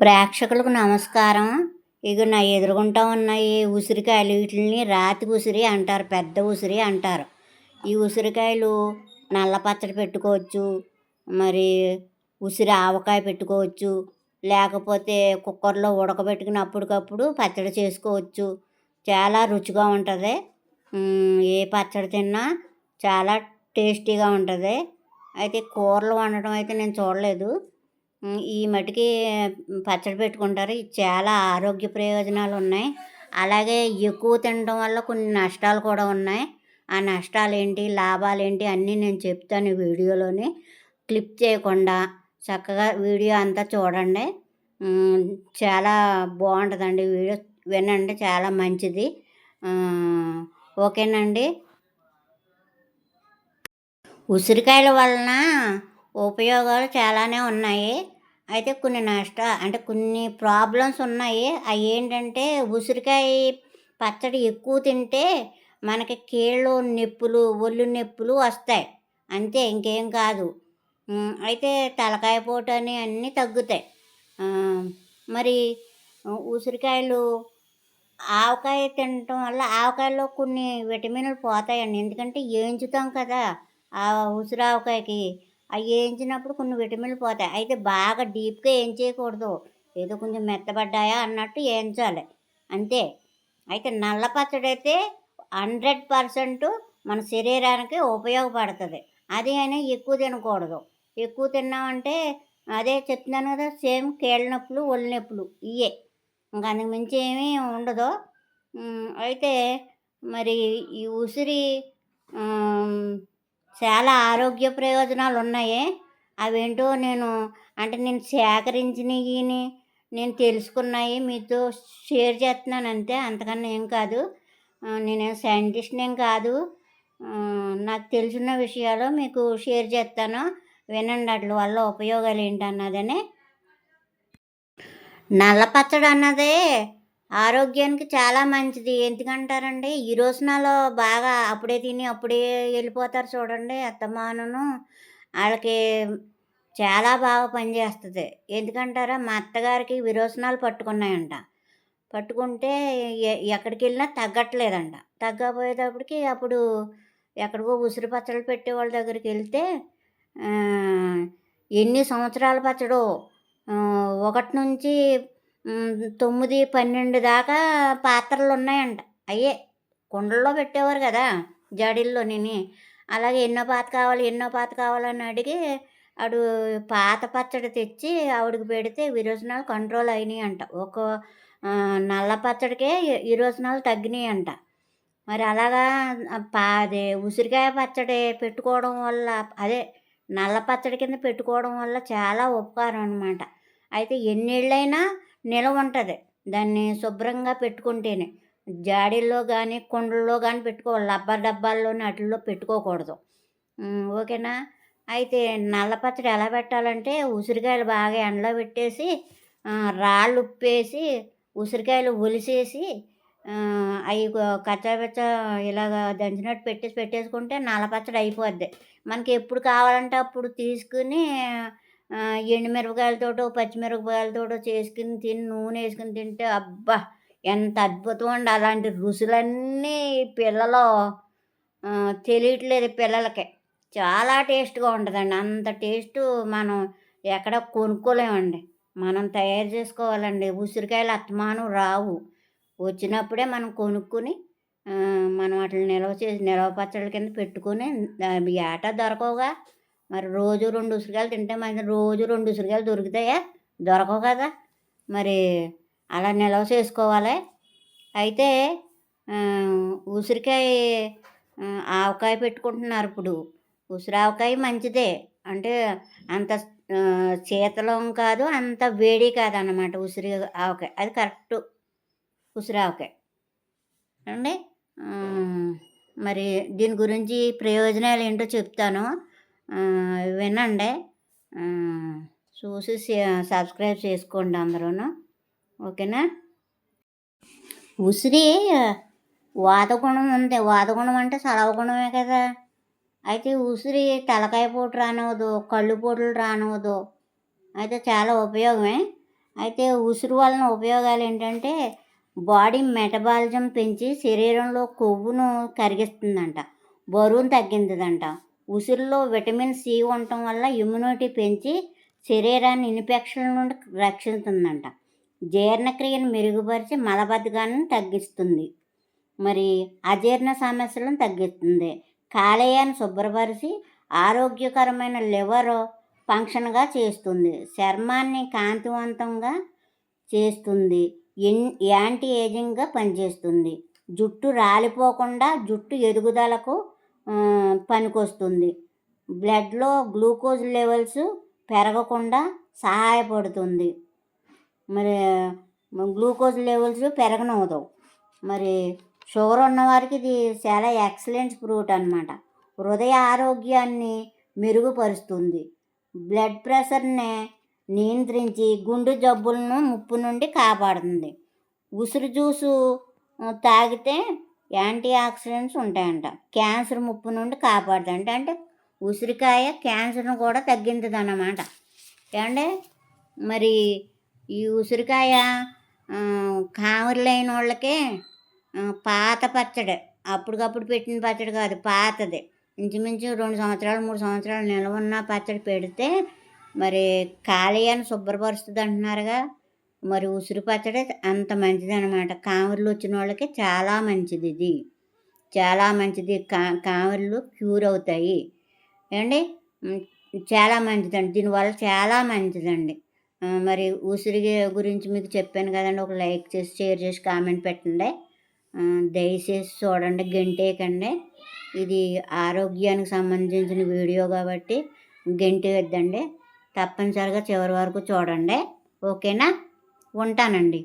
ప్రేక్షకులకు నమస్కారం. ఇక నా ఎదురుగుంటా ఉన్నాయి ఉసిరికాయలు వీటిని రాతి ఉసిరి అంటారు పెద్ద ఉసిరి అంటారు. ఈ ఉసిరికాయలు నల్ల పచ్చడి పెట్టుకోవచ్చు మరి ఉసిరి ఆవకాయ పెట్టుకోవచ్చు లేకపోతే కుక్కర్లో ఉడకబెట్టుకుని అప్పటికప్పుడు పచ్చడి చేసుకోవచ్చు. చాలా రుచిగా ఉంటుంది. ఏ పచ్చడి తిన్నా చాలా టేస్టీగా ఉంటుంది. అయితే కూరలు వండటం అయితే నేను చూడలేదు. ఈ మటుకి పచ్చడి పెట్టుకుంటారు. చాలా ఆరోగ్య ప్రయోజనాలు ఉన్నాయి. అలాగే ఎక్కువ తినడం వల్ల కొన్ని నష్టాలు కూడా ఉన్నాయి. ఆ నష్టాలు ఏంటి లాభాలు ఏంటి అన్నీ నేను చెప్తాను ఈ వీడియోలోని. క్లిప్ చేయకుండా చక్కగా వీడియో అంతా చూడండి. చాలా బాగుంటుందండి వీడియో. వినండి చాలా మంచిది. ఓకేనండి. ఉసిరికాయల వలన ఉపయోగాలు చాలానే ఉన్నాయి. అయితే కొన్ని నష్ట అంటే కొన్ని ప్రాబ్లమ్స్ ఉన్నాయి. అవి ఏంటంటే ఉసిరికాయ పచ్చడి ఎక్కువ తింటే మనకి కీళ్ళు నొప్పులు ఒళ్ళు నొప్పులు వస్తాయి. అంతే ఇంకేం కాదు. అయితే తలకాయ పోటు అని అన్నీ తగ్గుతాయి. మరి ఉసిరికాయలు ఆవకాయ తినటం వల్ల ఆవకాయలో కొన్ని విటమిన్లు పోతాయండి. ఎందుకంటే ఏంచుతాం కదా ఆ ఉసిరావకాయకి అవి వేయించినప్పుడు కొన్ని విటమిన్లు పోతాయి. అయితే బాగా డీప్గా వేయించేయకూడదు. ఏదో కొంచెం మెత్తబడ్డాయా అన్నట్టు వేయించాలి. అంతే. అయితే నల్ల పచ్చడి అయితే హండ్రెడ్ పర్సెంట్ మన శరీరానికి ఉపయోగపడుతుంది. అది అయినా ఎక్కువ తినకూడదు. ఎక్కువ తిన్నామంటే అదే చెప్తున్నాను కదా సేమ్ కీళ్ళ నొప్పులు ఒళ్ళు నొప్పులు ఇవే. ఇంకా అందుకు మించి ఏమీ ఉండదు. అయితే మరి ఈ ఉసిరి చాలా ఆరోగ్య ప్రయోజనాలు ఉన్నాయి అవేంటో నేను అంటే నేను సేకరించినవి నేను తెలుసుకున్నాయి. మీతో షేర్ చేస్తున్నాను అంతే అంతకన్నా ఏం కాదు. నేను నేనేం సైంటిస్ట్ని ఏం కాదు. నాకు తెలిసిన విషయాలు మీకు షేర్ చేస్తాను. వినండి వాటి వల్ల ఉపయోగాలు ఏంటన్నదని. నల్ల పచ్చడి అన్నదే ఆరోగ్యానికి చాలా మంచిది. ఎందుకంటారండి? ఈ రోజునాలో బాగా అప్పుడే తిని అప్పుడే వెళ్ళిపోతారు చూడండి అత్తమానును వాళ్ళకి చాలా బాగా పనిచేస్తుంది ఎందుకంటారా? మా అత్తగారికి విరోచనాలు పట్టుకున్నాయంట. పట్టుకుంటే ఎక్కడికి వెళ్ళినా తగ్గట్లేదంట. తగ్గపోయేటప్పటికి అప్పుడు ఎక్కడికో ఉసిరి పచ్చళ్ళు పెట్టే వాళ్ళ దగ్గరికి వెళ్తే ఎన్ని సంవత్సరాల పచ్చడో ఒకటి నుంచి తొమ్మిది పన్నెండు దాకా పాత్రలు ఉన్నాయంట అయ్యే కుండల్లో పెట్టేవారు కదా జాడీల్లో అలాగే ఎన్నో పాత కావాలి ఎన్నో పాత కావాలని అడిగి ఆడు పాత పచ్చడి తెచ్చి ఆవిడకి పెడితే విరోచనాలు కంట్రోల్ అయినాయి అంట ఒక నల్ల పచ్చడికే విరోచనాలు తగ్గినాయి అంట మరి అలాగా పా అదే ఉసిరికాయ పచ్చడి పెట్టుకోవడం వల్ల అదే నల్ల పచ్చడి కింద పెట్టుకోవడం వల్ల చాలా ఉపకారం అనమాట అయితే ఎన్నేళ్ళైనా నిలవ ఉంటుంది దాన్ని శుభ్రంగా పెట్టుకుంటేనే. జాడీల్లో కానీ కుండల్లో కానీ పెట్టుకోవాలి. రబ్బర్ డబ్బాల్లోని వాటిల్లో పెట్టుకోకూడదు. ఓకేనా? అయితే నల్ల పచ్చడి ఎలా పెట్టాలంటే ఉసిరికాయలు బాగా ఎండలో పెట్టేసి రాళ్ళు ఉప్పేసి ఉసిరికాయలు ఒలిసేసి అవి కచ్చాపిచ్చ ఇలాగ దంచినట్టు పెట్టేసి పెట్టేసుకుంటే నల్ల పచ్చడి అయిపోద్ది. మనకి ఎప్పుడు కావాలంటే అప్పుడు తీసుకుని ఎండుమిరపకాయలతోటో పచ్చిమిరపకాయలతోటో చేసుకుని తిని నూనె వేసుకుని తింటే అబ్బా ఎంత అద్భుతం అండి అలాంటి రుచులన్నీ పిల్లలు తెలియట్లేదు పిల్లలకి. చాలా టేస్ట్గా ఉంటుందండి. అంత టేస్ట్ మనం ఎక్కడ కొనుక్కోలేమండి. మనం తయారు చేసుకోవాలండి. ఉసిరికాయలు అత్తమానం రావు. వచ్చినప్పుడే మనం కొనుక్కుని మనం వాటిని నిల్వ చేసి నిల్వ పచ్చళ్ళ కింద పెట్టుకుని ఏటా దొరకవుగా? మరి రోజు రెండు ఉసిరికాయలు తింటే మంచి రోజు రెండు ఉసిరికాయలు దొరుకుతాయా? దొరకవు కదా. మరి అలా నిల్వ చేసుకోవాలి. అయితే ఉసిరికాయ ఆవకాయ పెట్టుకుంటున్నారు ఇప్పుడు. ఉసిరావకాయ మంచిదే. అంటే అంత శీతలం కాదు అంత వేడి కాదు అన్నమాట ఉసిరి ఆవకాయ. అది కరెక్ట్ ఉసిరావకాయ అండి మరి దీని గురించి ప్రయోజనాలు ఏంటో చెప్తాను. వినండి. చూసి సబ్స్క్రైబ్ చేసుకోండి అందరూను. ఓకేనా? ఉసిరి వాతగుణం ఉంది. వాతగుణం అంటే సలవగుణమే కదా. అయితే ఉసిరి తలకాయ పోటు రానివ్వదు కళ్ళు పోటులు రానివ్వదు. అయితే చాలా ఉపయోగమే. అయితే ఉసిరి వలన ఉపయోగాలు ఏంటంటే బాడీ మెటబాలిజం పెంచి శరీరంలో కొవ్వును కరిగిస్తుందంట. బరువును తగ్గించదంట. ఉసిరిలో విటమిన్ సి ఉండటం వల్ల ఇమ్యూనిటీ పెంచి శరీరాన్ని ఇన్ఫెక్షన్ల నుండి రక్షిస్తుందంట. జీర్ణక్రియను మెరుగుపరిచి మలబద్ధకాన్ని తగ్గిస్తుంది. మరి అజీర్ణ సమస్యలను తగ్గిస్తుంది. కాలేయాన్ని శుభ్రపరిచి ఆరోగ్యకరమైన లివర్ ఫంక్షన్గా చేస్తుంది. చర్మాన్ని కాంతివంతంగా చేస్తుంది. ఎన్ యాంటీ ఏజింగ్గా పనిచేస్తుంది. జుట్టు రాలిపోకుండా జుట్టు ఎదుగుదలకు పనికొస్తుంది. బ్లడ్లో గ్లూకోజ్ లెవెల్స్ పెరగకుండా సహాయపడుతుంది. మరి గ్లూకోజ్ లెవెల్స్ పెరగనవదు. మరి షుగర్ ఉన్నవారికి ఇది చాలా ఎక్సలెంట్ ఫ్రూట్ అనమాట హృదయ ఆరోగ్యాన్ని మెరుగుపరుస్తుంది. బ్లడ్ ప్రెషర్ని నియంత్రించి గుండె జబ్బులను ముప్పు నుండి కాపాడుతుంది. ఉసిరి జ్యూసు తాగితే యాంటీ ఆక్సిడెంట్స్ ఉంటాయంట. క్యాన్సర్ ముప్పు నుండి కాపాడుతుంది అంటే ఉసిరికాయ క్యాన్సర్ను కూడా తగ్గించదు అన్నమాట ఏమంటే మరి ఈ ఉసిరికాయ కామరులైన వాళ్ళకే పాత పచ్చడి. అప్పటికప్పుడు పెట్టిన పచ్చడి కాదు పాతది. ఇంచుమించు రెండు సంవత్సరాలు మూడు సంవత్సరాలు నిల్వ ఉన్న పచ్చడి పెడితే మరి కాలేయాన్ని శుభ్రపరుస్తుంది అంటున్నారుగా మరి ఉసిరి పచ్చడి అంత మంచిది అనమాట వచ్చిన వాళ్ళకి చాలా మంచిది ఇది. చాలా మంచిది. కా కామర్లు క్యూర్ అవుతాయి. ఏమండి? చాలా మంచిదండి. దీనివల్ల చాలా మంచిదండి. మరి ఉసిరి గురించి మీకు చెప్పాను కదండి. ఒక లైక్ చేసి షేర్ చేసి కామెంట్ పెట్టండి. దయచేసి చూడండి గంటేకండి ఇది ఆరోగ్యానికి సంబంధించిన వీడియో కాబట్టి గంటి వద్దండి తప్పనిసరిగా చివరి వరకు చూడండి. ఓకేనా? ఉంటానండి.